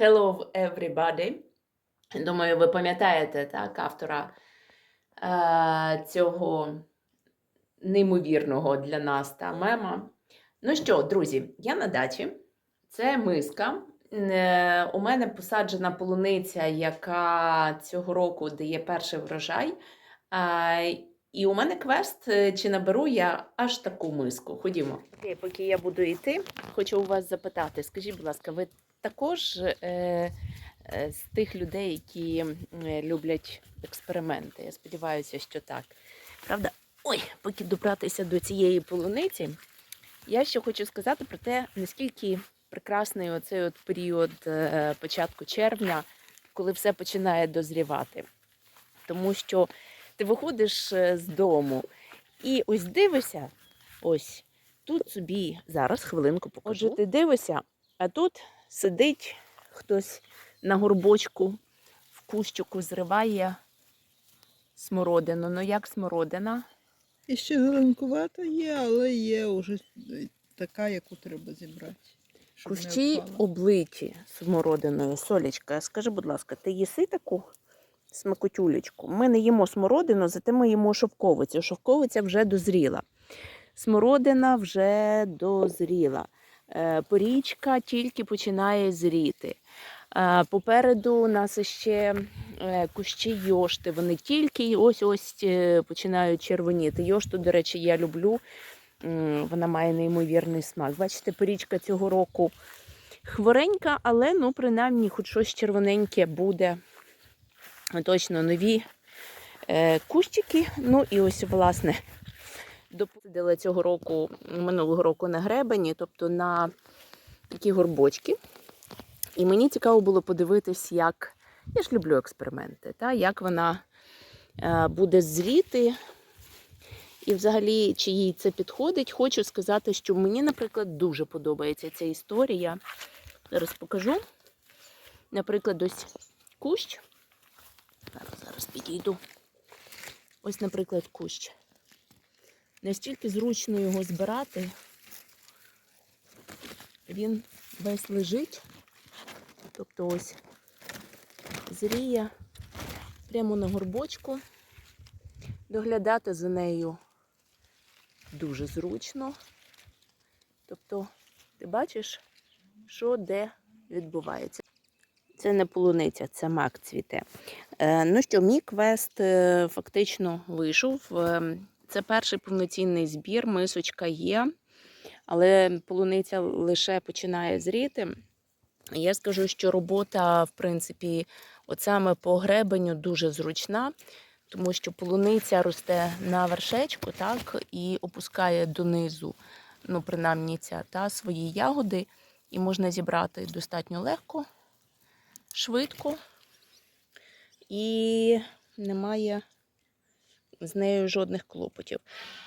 Hello everybody. Думаю, ви пам'ятаєте так, автора е, цього неймовірного для нас та мема. Ну що, друзі, я на дачі. Це миска. Е, У мене посаджена полуниця, яка цього року дає перший врожай. Е, І у мене квест, е, чи наберу я аж таку миску. Ходімо. Поки я буду йти, хочу у вас запитати. Скажіть, будь ласка, ви також е, е, з тих людей, які е, люблять експерименти? Я сподіваюся, що так. Правда? Ой, поки добратися до цієї полуниці, я ще хочу сказати про те, наскільки прекрасний оцей от період початку червня, коли все починає дозрівати. Тому що ти виходиш з дому і ось дивишся, ось тут собі зараз хвилинку покажу. Отже, ти дивишся, а тут сидить хтось на горбочку, в кущику зриває смородину. Ну як смородина? І ще зеленкувата є, але є вже така, яку треба зібрати. Кущі облиті смородиною. Солічка, скажи, будь ласка, ти їси таку смакотюлечку? Ми не їмо смородину, зате ми їмо шовковицю. Шовковиця вже дозріла. Смородина вже дозріла. Е, Порічка тільки починає зріти. Е, Попереду у нас ще е, кущі йошти. Вони тільки ось-ось починають червоніти. Йошту, до речі, я люблю. Вона має неймовірний смак. Бачите, порічка цього року хворенька, але ну, принаймні, хоч щось червоненьке буде. Точно нові кущики. Ну і ось, власне, допустили цього року, минулого року на гребені, тобто на такі горбочки. І мені цікаво було подивитись, як. Я ж люблю експерименти, та, як вона е, буде зріти. І взагалі, чи їй це підходить, хочу сказати, що мені, наприклад, дуже подобається ця історія. Зараз покажу. Наприклад, ось кущ. Зараз підійду. Ось, наприклад, кущ. Настільки зручно його збирати. Він весь лежить. Тобто ось зріє прямо на горбочку. Доглядати за нею дуже зручно. Тобто, ти бачиш, що де відбувається. Це не полуниця, це мак цвіте. Е, ну що, мій квест е, фактично вийшов. Це перший повноцінний збір, мисочка є, але полуниця лише починає зріти. Я скажу, що робота, в принципі, от саме по гребеню дуже зручна, тому що полуниця росте на вершечку, так, і опускає донизу, ну, принаймні ця та свої ягоди, і можна зібрати достатньо легко, швидко, і немає з нею жодних клопотів.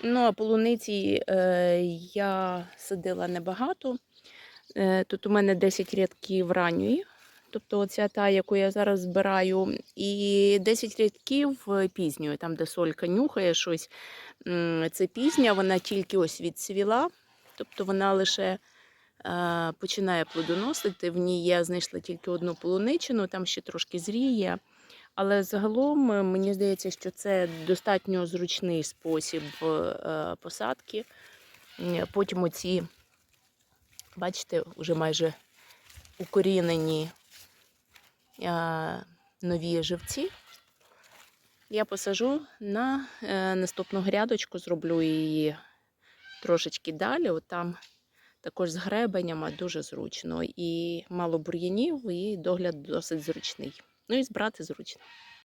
Ну, а полуниці е, я садила небагато. Е, Тут у мене 10 рядків ранньої, тобто оця та, яку я зараз збираю, і 10 рядків е, пізньої, там, де солька нюхає щось. Це пізня, вона тільки ось відцвіла, тобто вона лише е, починає плодоносити. В ній я знайшла тільки одну полуничину, там ще трошки зріє. Але загалом е, мені здається, що це достатньо зручний спосіб е, посадки. Потім оці бачите, вже майже укорінені нові живці. Я посажу на е, наступну грядочку, зроблю її трошечки далі. От там також з гребенями дуже зручно. І мало бур'янів, і догляд досить зручний. Ну і збирати зручно.